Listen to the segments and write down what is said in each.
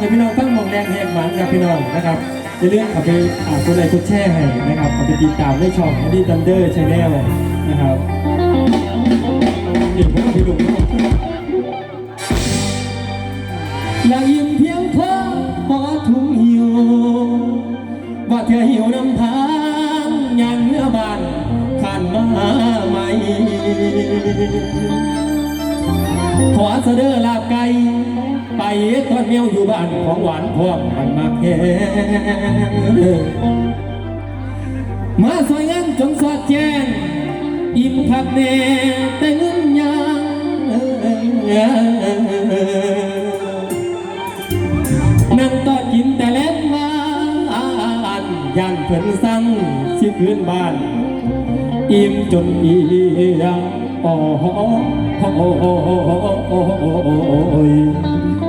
ให้พี่น้องฟังมองแดงแหกหมันครับพี่น้องนะครับอย่าลืมเอาไปอ่ากดไลค์กดแชร์ให้นะครับเอาไปติดตามได้ช่องอดีตันเดอร์ชาแนลนะครับนี่ผมเอาพี่ลุงนะครับอยากยิ้มเพียงเธอพอถุงหิวว่าเธอหิวน้ำทางยางเนื้อบานขันมาใหม่ ขอเสดอลาบไก่ไปทอดเมียวอยู่บ้านของหวานพร้อมันมาแค่มาสวยงามจนสอดแจ้งอิ่มคักแน่แต่เงินยังนั่งต่อกินแต่เล็บวานย่านเพิ่นสั่งสิคืนบ้าน อิ่มจนเอียง โอ้โหโอ้โหโอ้โหโอ้โห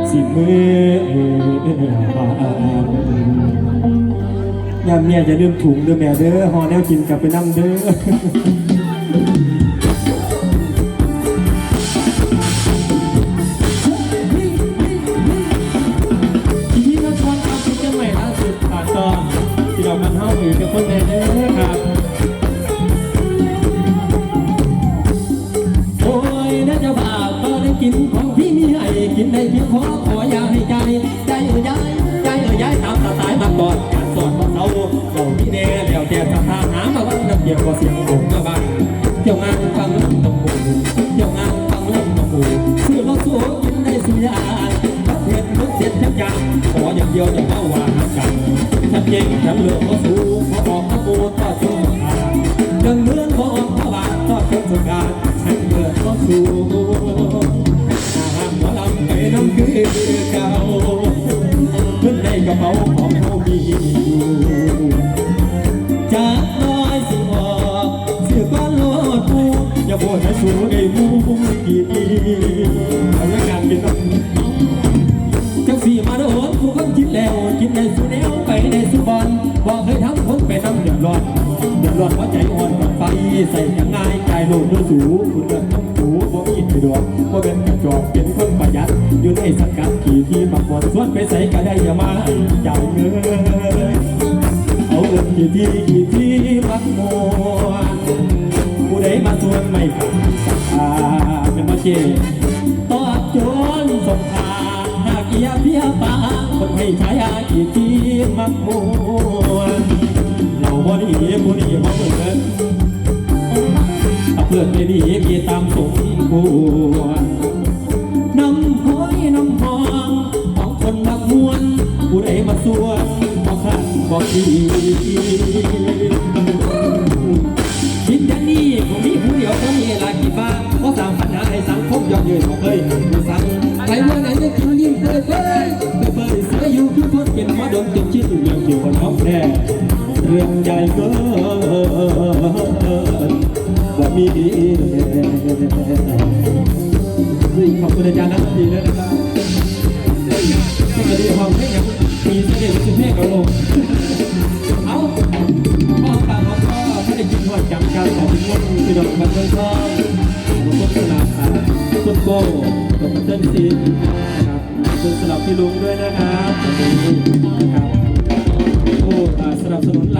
สิมือยามเมียจะลืมถุงเด้อแม่เด้อหอแนวกินกลับไปนั่งเด้อที่นครครับที่เชียงใหม่ล่าสุดผ่านตอนที่เรามันเฮาอยู่กับคนแม่เด้อครับ วันน้ำเดียวก็เสียงผมมาบ้านเที่ยวงานฟังลำน้ำมูเที่ยวงานฟังลำน้ำมูซื้อรถสู้กินได้สุยานประเทศรถเสร็จทุกอย่า อย่าบ่นสู้ได้มูกี่ทีเอาไว้การกินน้ำจังสีมาโดนผู้คนคิดแล้วคิดในสุแนวไปในสุบอลบอกเคยทำคนไปน้ำเดือดร้อนเดือดร้อนเพราะใจอ่อนกับไฟใส่ยังไงใจโลดเนื้อสูคุณเดือดน้ำหูบ่มีไปดอกบ่เป็นกระจอกเป็นคนประหยัดอยู่ในสังกัดขี่ที่มาก่อนส่วนไปใส่ก็ได้อย่ามาให้จ่ายเงินเอาเงินกี่ที่กี่ที่มักมวนผู้ใดมาส่วน ไม่ขาดสักตาเป็นมาเจตอบโจนสงครามหากเกียเพียปาคนให้ช้อาอีกทีมักมวนเราบ่ดีผู้นี้บ่เหมือนถ้าเพื่อนไม่ดีมีตามสมควรน้ำห้อยน้ำหอมของคนมักมวนผู้ใดมาส่วนบ่ขันบ่ดี เรื่องใหญ่เกินว่ามีดีขอบคุณอาจารย์นักดนตรีด้วยนะครับปกติความเพลงอย่างมีเสน่ห์เป็นเพลงกับลมเอาพ่อตามเขาก็ไม่ได้กินหอดจำกันของพี่มดคือดอกบันเทิงทองหลวงพ่อสนาขาต้นโก้ดอกบันเทิงซีนะครับคุณสำหรับพี่ลุงด้วยนะครับขอบคุณครับโอ้อ่าสนับสนุน